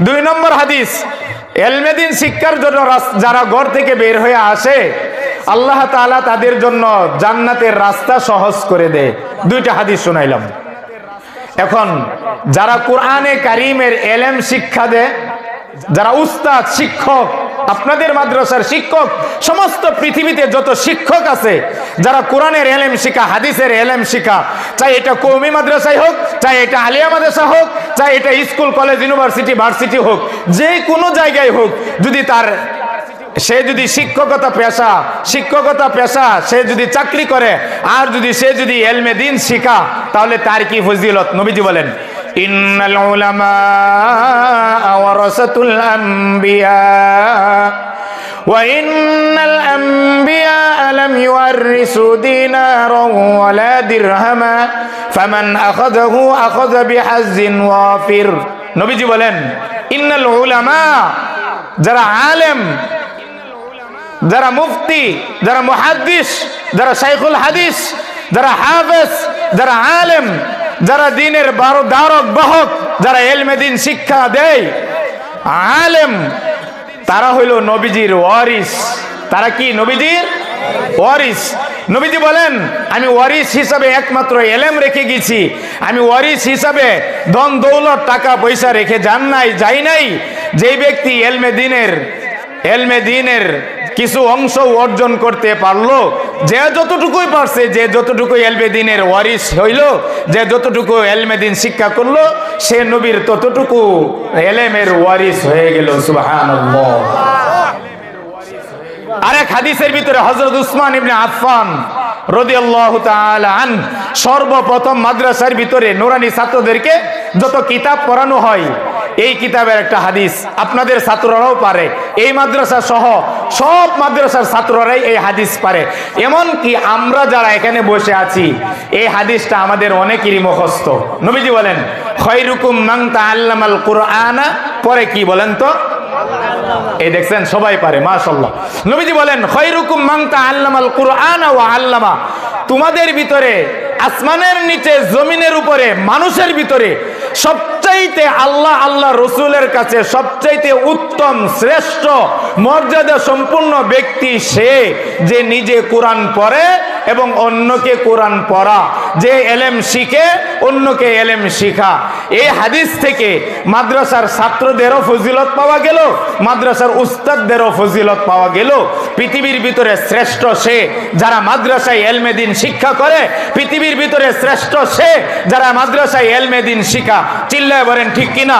দুই নম্বর হাদিস এলমেদিন শিক্ষার জন্য যারা ঘর থেকে বের হয়ে আসে, আল্লাহ তালা তাদের জন্য জান্নাতের রাস্তা সহজ করে দেয়। দুইটা হাদিস শোনাইলাম। এখন, যারা কোরআনে কারিমের এলেম শিক্ষা দেয়, যারা উস্তাদ, শিক্ষক আপনাদের মাদ্রাসার শিক্ষক, সমস্ত পৃথিবীতে যত শিক্ষক আছে, যারা কোরআনের এলেম শিখা, হাদিসের এলেম শিখা, চাই এটা কৌমি মাদ্রাসায় হোক, চাই এটা আলিয়া মাদ্রাসা হোক, চাই এটা স্কুল, কলেজ, ইউনিভার্সিটি, ভার্সিটি হোক, যে কোনো জায়গায় হোক, যদি তার সে যদি শিক্ষকতা পেশা শিক্ষকতা পেশা, সে যদি চাকরি করে, আর যদি সে যদি এলমে দিন শিখা, তাহলে তার কি ফজিলত? নবীজি বলেন, ইন্নাল ওয়ারাসাতুল আম্বিয়া وإن الأنبياء لم يورثوا دينارا ولا درهما فمن أخذه أخذ بحظ وافر নবীজি বলেন ইন্নাল উলামা যারা আলেম যারা মুফতি যারা মুহাদ্দিস যারা শাইখুল হাদিস যারা হাফেজ যারা আলেম যারা দিনের বারো দ্বারক বাহক যারা এলমে দিন শিক্ষা দেয় আলেম। তারা হইল নবীজির ওয়ারিস। তারা কি নবীজির? ওয়ারিস। নবীজি বলেন, আমি ওয়ারিস হিসাবে একমাত্র এলেম রেখে গেছি। আমি ওয়ারিস হিসাবে ধন দৌলত টাকা পয়সা রেখে যান নাই, যাই নাই। যেই ব্যক্তি এলমে দিনের এলমে দিনের কিছু অংশ অর্জন করতে পারল। যে যতটুকুই পারছে, যে যতটুকু এলমে দিনের ওয়ারিস হইল, যে যতটুকু এলমেদিন শিক্ষা করল, সে নবীর ততটুকু এলেমের ওয়ারিস হয়ে গেল। সুবহানাল্লাহ। আরেক হাদিসের ভিতরে হজরত উসমান ইবনে আফফান সর্বপ্রথম মাদ্রাসার ভিতরে নুরানি ছাত্রদেরকে যত কিতাব পড়ানো হয়, এই কিতাবের একটা হাদিস। আপনাদের ছাত্ররাও পারে। এই মাদ্রাসা সহ সব মাদ্রাসার ছাত্ররাই এই হাদিস পারে। এমন কি আমরা যারা এখানে বসে আছি, এই হাদিসটা আমাদের অনেকেরই মুখস্থ। নবীজি বলেন, খৈরুকুম মান তাআল্লামাল কুরআনা। পরে কি বলেন তো? এই দেখছেন, সবাই পারে মাশাল্লাহ নবীজি বলেন, খৈরুকুম মাংতা আল্লামাল কুরআন ওয়া আল্লামা। তোমাদের ভিতরে আসমানের নিচে, জমিনের উপরে, মানুষের ভিতরে সবচাইতে আল্লাহ আল্লাহ রসুলের কাছে সবচাইতে উত্তম, শ্রেষ্ঠ মর্যাদা সম্পূর্ণ ব্যক্তি সে যে নিজে কোরআন পড়ে এবং অন্যকে কোরআন পড়া। যে এলেম শিখে, অন্যকে এলেম শিখা। এই হাদিস থেকে মাদ্রাসার ছাত্রদেরও ফজিলত পাওয়া গেল, মাদ্রাসার উস্তাদদেরও ফজিলত পাওয়া গেল। পৃথিবীর ভিতরে শ্রেষ্ঠ সে যারা মাদ্রাসায় এলমেদিন শিক্ষা করে, পৃথিবীর ভিতরে শ্রেষ্ঠ সে যারা মাদ্রাসায় এলমেদিন শিখা। চিল্লায় বলেন, ঠিক কিনা?